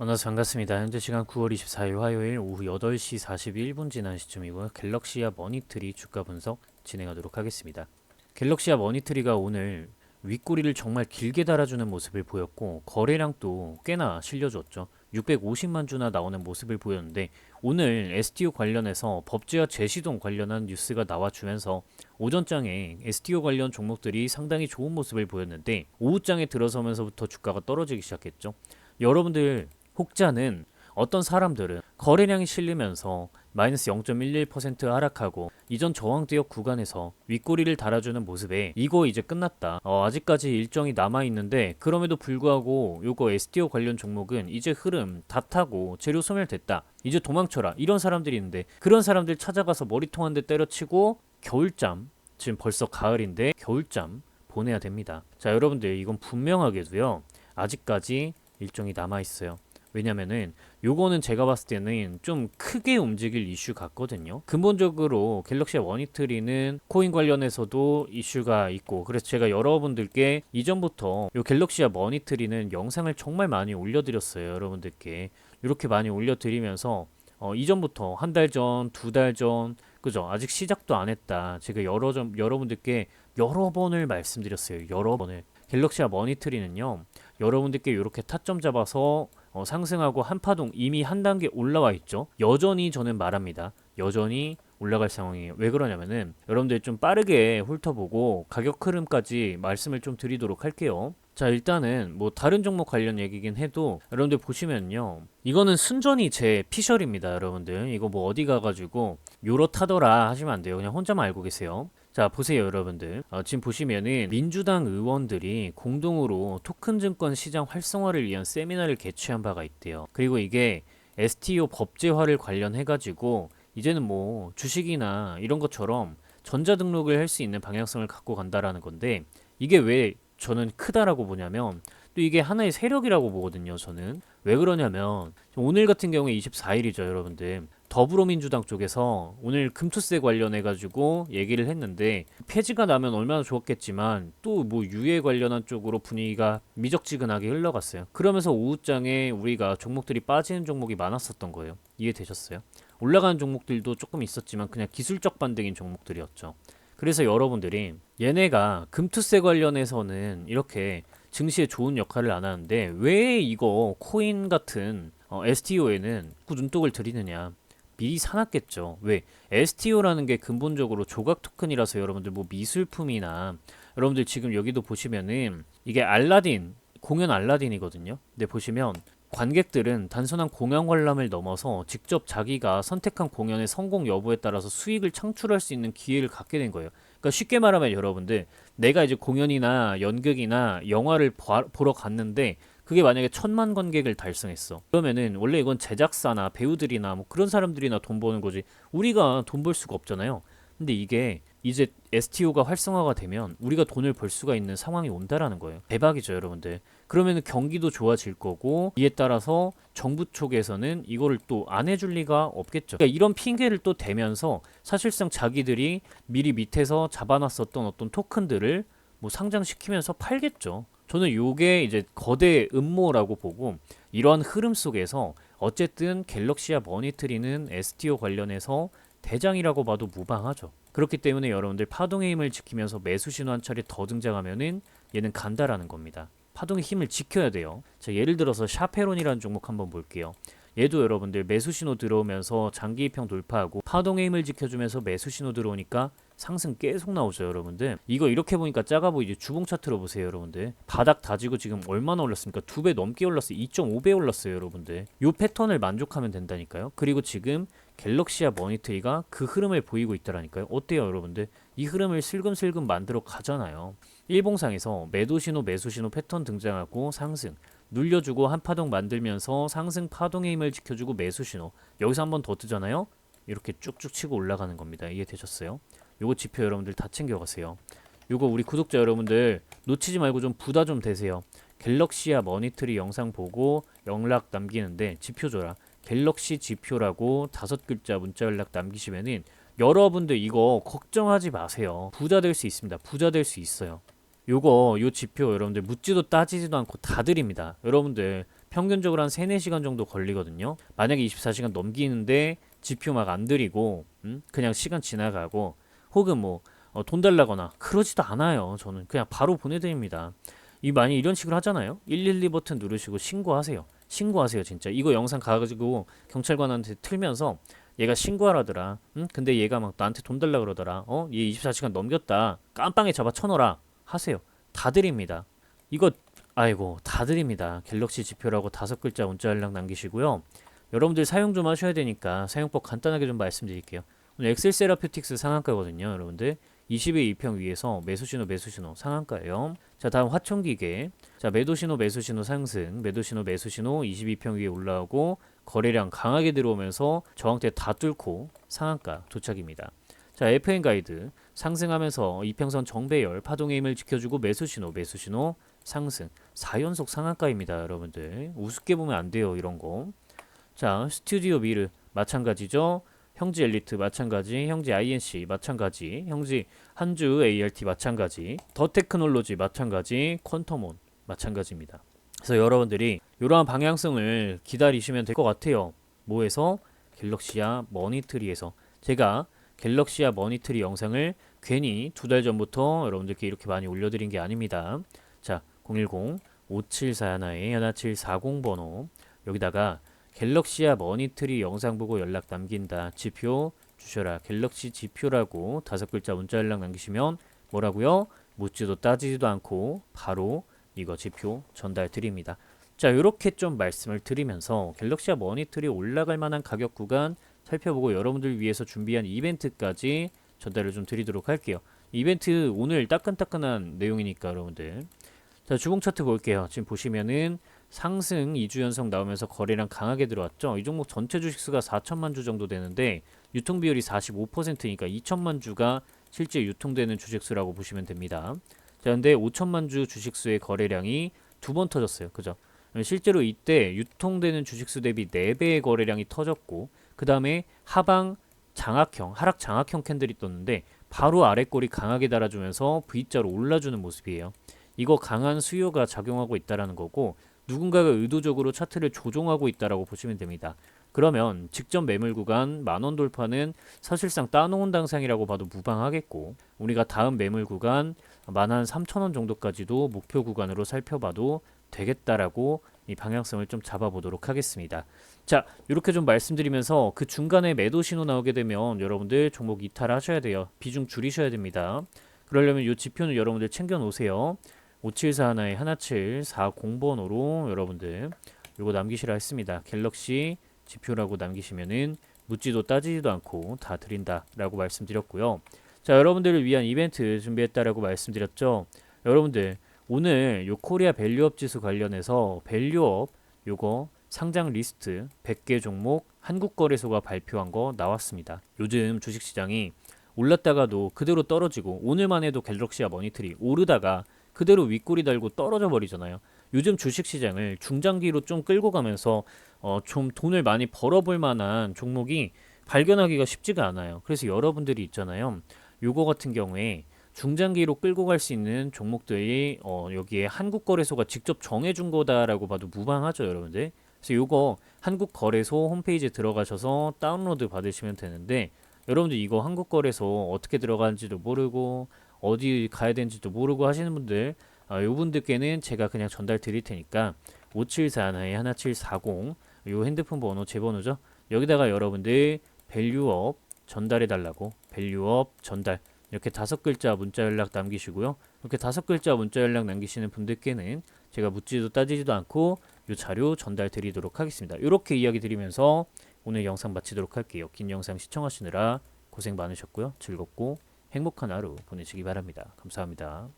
만나서 반갑습니다. 현재 시간 9월 24일 화요일 오후 8시 41분 지난 시점이고요. 갤럭시아 머니트리 주가 분석 진행하도록 하겠습니다. 갤럭시아 머니트리가 오늘 윗꼬리를 정말 길게 달아주는 모습을 보였고 거래량도 꽤나 실려줬죠. 650만 주나 나오는 모습을 보였는데 오늘 STO 관련해서 법제화 재시동 관련한 뉴스가 나와주면서 오전장에 STO 관련 종목들이 상당히 좋은 모습을 보였는데 오후장에 들어서면서부터 주가가 떨어지기 시작했죠. 여러분들 혹자는 어떤 사람들은 거래량이 실리면서 마이너스 0.11% 하락하고 이전 저항대역 구간에서 윗꼬리를 달아주는 모습에 이거 이제 끝났다. 어, 아직까지 일정이 남아 있는데 그럼에도 불구하고 요거 STO 관련 종목은 이제 흐름 다 타고 재료 소멸됐다. 이제 도망쳐라. 이런 사람들이 있는데 그런 사람들 찾아가서 머리통 한 대 때려치고 겨울잠 지금 벌써 가을인데 겨울잠 보내야 됩니다. 자 여러분들 이건 분명하게도요. 아직까지 일정이 남아 있어요. 왜냐면은 요거는 제가 봤을 때는 좀 크게 움직일 이슈 같거든요. 근본적으로 갤럭시 원히트리는 코인 관련해서도 이슈가 있고 그래서 제가 여러분들께 이전부터 요 갤럭시아 머니트리는 영상을 정말 많이 올려드렸어요. 여러분들께 이렇게 많이 올려드리면서 어, 이전부터 한 달 전, 두 달 전, 그죠? 아직 시작도 안 했다. 제가 여러 점 여러분들께 여러 번을 말씀드렸어요. 여러 번을. 갤럭시아 머니트리는요. 여러분들께 이렇게 타점 잡아서 어, 상승하고 한 파동 이미 한 단계 올라와 있죠. 여전히 저는 말합니다. 여전히 올라갈 상황이에요. 왜 그러냐면은 여러분들 좀 빠르게 훑어보고 가격 흐름까지 말씀을 좀 드리도록 할게요. 자 일단은 뭐 다른 종목 관련 얘기긴 해도 여러분들 보시면요 이거는 순전히 제 피셜입니다 여러분들 이거 뭐 어디 가가지고 요렇 타더라 하시면 안 돼요 그냥 혼자만 알고 계세요 자 보세요 여러분들. 어, 지금 보시면은 민주당 의원들이 공동으로 토큰 증권 시장 활성화를 위한 세미나를 개최한 바가 있대요. 그리고 이게 STO 법제화를 관련해 가지고 이제는 뭐 주식이나 이런 것처럼 전자 등록을 할 수 있는 방향성을 갖고 간다라는 건데 이게 왜 저는 크다라고 보냐면 또 이게 하나의 세력이라고 보거든요 저는. 왜 그러냐면 오늘 같은 경우에 24일이죠 여러분들 더불어민주당 쪽에서 오늘 금투세 관련해 가지고 얘기를 했는데 폐지가 나면 얼마나 좋았겠지만 또 뭐 유예 관련한 쪽으로 분위기가 미적지근하게 흘러갔어요. 그러면서 오후장에 우리가 종목들이 빠지는 종목이 많았었던 거예요. 이해되셨어요? 올라가는 종목들도 조금 있었지만 그냥 기술적 반등인 종목들이었죠. 그래서 여러분들이 얘네가 금투세 관련해서는 이렇게 증시에 좋은 역할을 안 하는데 왜 이거 코인 같은 어, STO에는 눈독을 들이느냐 미리 사놨겠죠. 왜? STO라는 게 근본적으로 조각 토큰이라서 여러분들 뭐 미술품이나 여러분들 지금 여기도 보시면은 이게 알라딘 공연 알라딘이거든요. 근데 보시면 관객들은 단순한 공연 관람을 넘어서 직접 자기가 선택한 공연의 성공 여부에 따라서 수익을 창출할 수 있는 기회를 갖게 된 거예요. 그러니까 쉽게 말하면 여러분들 내가 이제 공연이나 연극이나 영화를 봐- 보러 갔는데 그게 만약에 천만 관객을 달성했어. 그러면은 원래 이건 제작사나 배우들이나 뭐 그런 사람들이나 돈 버는 거지. 우리가 돈 벌 수가 없잖아요. 근데 이게 이제 STO가 활성화가 되면 우리가 돈을 벌 수가 있는 상황이 온다라는 거예요. 대박이죠, 여러분들. 그러면 경기도 좋아질 거고 이에 따라서 정부 쪽에서는 이거를 또 안 해줄 리가 없겠죠. 그러니까 이런 핑계를 또 대면서 사실상 자기들이 미리 밑에서 잡아놨었던 어떤 토큰들을 뭐 상장시키면서 팔겠죠. 저는 요게 이제 거대 음모라고 보고 이러한 흐름 속에서 어쨌든 갤럭시아 머니트리는 STO 관련해서 대장이라고 봐도 무방하죠. 그렇기 때문에 여러분들 파동의 힘을 지키면서 매수 신호 한 차례 더 등장하면은 얘는 간다라는 겁니다. 파동의 힘을 지켜야 돼요. 자, 예를 들어서 샤페론이라는 종목 한번 볼게요. 얘도 여러분들 매수 신호 들어오면서 장기 입형 돌파하고 파동의 힘을 지켜주면서 매수 신호 들어오니까 상승 계속 나오죠 여러분들. 이거 이렇게 보니까 작아 보이죠? 주봉 차트로 보세요 여러분들. 바닥 다지고 지금 얼마나 올랐습니까? 두 배 넘게 올랐어요. 2.5배 올랐어요 여러분들. 요 패턴을 만족하면 된다니까요. 그리고 지금 갤럭시아 머니트리가 그 흐름을 보이고 있다라니까요. 어때요 여러분들? 이 흐름을 슬금슬금 만들어 가잖아요. 일봉상에서 매도 신호 매수 신호 패턴 등장하고 상승. 눌려주고 한 파동 만들면서 상승 파동의 힘을 지켜주고 매수 신호. 여기서 한 번 더 뜨잖아요? 이렇게 쭉쭉 치고 올라가는 겁니다. 이해되셨어요? 요거 지표 여러분들 다 챙겨가세요 요거 우리 구독자 여러분들 놓치지 말고 좀 부다 좀 되세요 갤럭시아 머니터리 영상 보고 연락 남기는데 지표 줘라 갤럭시 지표라고 다섯 글자 문자 연락 남기시면은 여러분들 이거 걱정하지 마세요 부자 될 수 있습니다 부자 될 수 있어요 요거 요 지표 여러분들 묻지도 따지지도 않고 다 드립니다. 여러분들 평균적으로 한 3, 4시간 정도 걸리거든요. 만약에 24시간 넘기는데 지표 막 안 드리고 음? 그냥 시간 지나가고 혹은 뭐 어, 돈 달라거나 그러지도 않아요. 저는 그냥 바로 보내드립니다. 이 많이 이런 식으로 하잖아요. 112 버튼 누르시고 신고하세요. 신고하세요, 진짜. 이거 영상 가가지고 경찰관한테 틀면서 얘가 신고하라더라. 응? 근데 얘가 막 나한테 돈 달라 그러더라. 어? 얘 24시간 넘겼다. 깜빵에 잡아 쳐넣어라. 하세요. 다 드립니다. 이거 아이고 다 드립니다. 갤럭시 지표라고 다섯 글자 문자 연락 남기시고요. 여러분들 사용 좀 하셔야 되니까 사용법 간단하게 좀 말씀드릴게요. 엑셀 세라피틱스 상한가거든요, 여러분들. 20의 2평 위에서 매수신호 매수신호 상한가예요. 자 다음 화천기계. 자 매도신호 매수신호 상승. 매도신호 매수신호 22평 위에 올라오고 거래량 강하게 들어오면서 저항대 다 뚫고 상한가 도착입니다. 자 FN 가이드. 상승하면서 이평선 정배열 파동의 힘을 지켜주고 매수신호 매수신호 상승. 4연속 상한가입니다 여러분들. 우습게 보면 안 돼요 이런 거자 스튜디오 미르 마찬가지죠 형지 엘리트 마찬가지, 형지 INC 마찬가지, 형지 한주 ALT 마찬가지, 더 테크놀로지 마찬가지, 퀀텀온 마찬가지입니다. 그래서 여러분들이 이러한 방향성을 기다리시면 될 것 같아요. 뭐에서? 갤럭시아 머니트리에서 제가 갤럭시아 머니트리 영상을 괜히 두 달 전부터 여러분들께 이렇게 많이 올려드린 게 아닙니다. 자, 010 5741의 1740 번호 여기다가 갤럭시아 머니트리 영상 보고 연락 남긴다. 지표 주셔라. 갤럭시 지표라고 다섯 글자 문자 연락 남기시면 뭐라고요? 묻지도 따지지도 않고 바로 이거 지표 전달 드립니다. 자, 이렇게 좀 말씀을 드리면서 갤럭시아 머니트리 올라갈 만한 가격 구간 살펴보고 여러분들 위해서 준비한 이벤트까지 전달을 좀 드리도록 할게요. 이벤트 오늘 따끈따끈한 내용이니까 여러분들. 자, 주봉 차트 볼게요. 지금 보시면은 상승 2주 연속 나오면서 거래량 강하게 들어왔죠. 이 종목 전체 주식수가 4천만 주 정도 되는데 유통 비율이 45%니까 2천만 주가 실제 유통되는 주식수라고 보시면 됩니다. 자, 근데 5천만 주 주식수의 거래량이 두 번 터졌어요. 그죠? 실제로 이때 유통되는 주식수 대비 4배의 거래량이 터졌고 그 다음에 하방 장악형, 하락 장악형 캔들이 떴는데 바로 아래 꼬리 강하게 달아주면서 V자로 올라주는 모습이에요. 이거 강한 수요가 작용하고 있다라는 거고 누군가가 의도적으로 차트를 조종하고 있다라고 보시면 됩니다. 그러면 직전 매물 구간 만원 돌파는 사실상 따놓은 당상이라고 봐도 무방하겠고 우리가 다음 매물 구간 만한 3천원 정도까지도 목표 구간으로 살펴봐도 되겠다라고 이 방향성을 좀 잡아보도록 하겠습니다. 자, 이렇게 좀 말씀드리면서 그 중간에 매도 신호 나오게 되면 여러분들 종목 이탈하셔야 돼요. 비중 줄이셔야 됩니다. 그러려면 이 지표는 여러분들 챙겨 놓으세요. 5741의 1740번호로 여러분들 이거 남기시라 했습니다. 갤럭시 지표라고 남기시면은 묻지도 따지지도 않고 다 드린다 라고 말씀드렸고요. 자, 여러분들을 위한 이벤트 준비했다라고 말씀드렸죠. 여러분들 오늘 요 코리아 밸류업 지수 관련해서 밸류업 요거 상장 리스트 100개 종목 한국거래소가 발표한 거 나왔습니다. 요즘 주식시장이 올랐다가도 그대로 떨어지고 오늘만 해도 갤럭시와 머니트리 오르다가 그대로 윗골이 달고 떨어져 버리잖아요. 요즘 주식 시장을 중장기로 좀 끌고 가면서 어, 좀 돈을 많이 벌어볼 만한 종목이 발견하기가 쉽지가 않아요. 그래서 여러분들이 있잖아요. 요거 같은 경우에 중장기로 끌고 갈 수 있는 종목들이 어, 여기에 한국거래소가 직접 정해준 거다라고 봐도 무방하죠, 여러분들. 그래서 요거 한국거래소 홈페이지에 들어가셔서 다운로드 받으시면 되는데 여러분들 이거 한국거래소 어떻게 들어가는지도 모르고 어디 가야 되는지도 모르고 하시는 분들 어, 요분들께는 제가 그냥 전달 드릴 테니까 5741에 1740 요 핸드폰 번호 제 번호죠? 여기다가 여러분들 밸류업 전달해 달라고 밸류업 전달 이렇게 다섯 글자 문자 연락 남기시고요. 이렇게 다섯 글자 문자 연락 남기시는 분들께는 제가 묻지도 따지지도 않고 요 자료 전달 드리도록 하겠습니다. 이렇게 이야기 드리면서 오늘 영상 마치도록 할게요. 긴 영상 시청하시느라 고생 많으셨고요. 즐겁고 행복한 하루 보내시기 바랍니다. 감사합니다.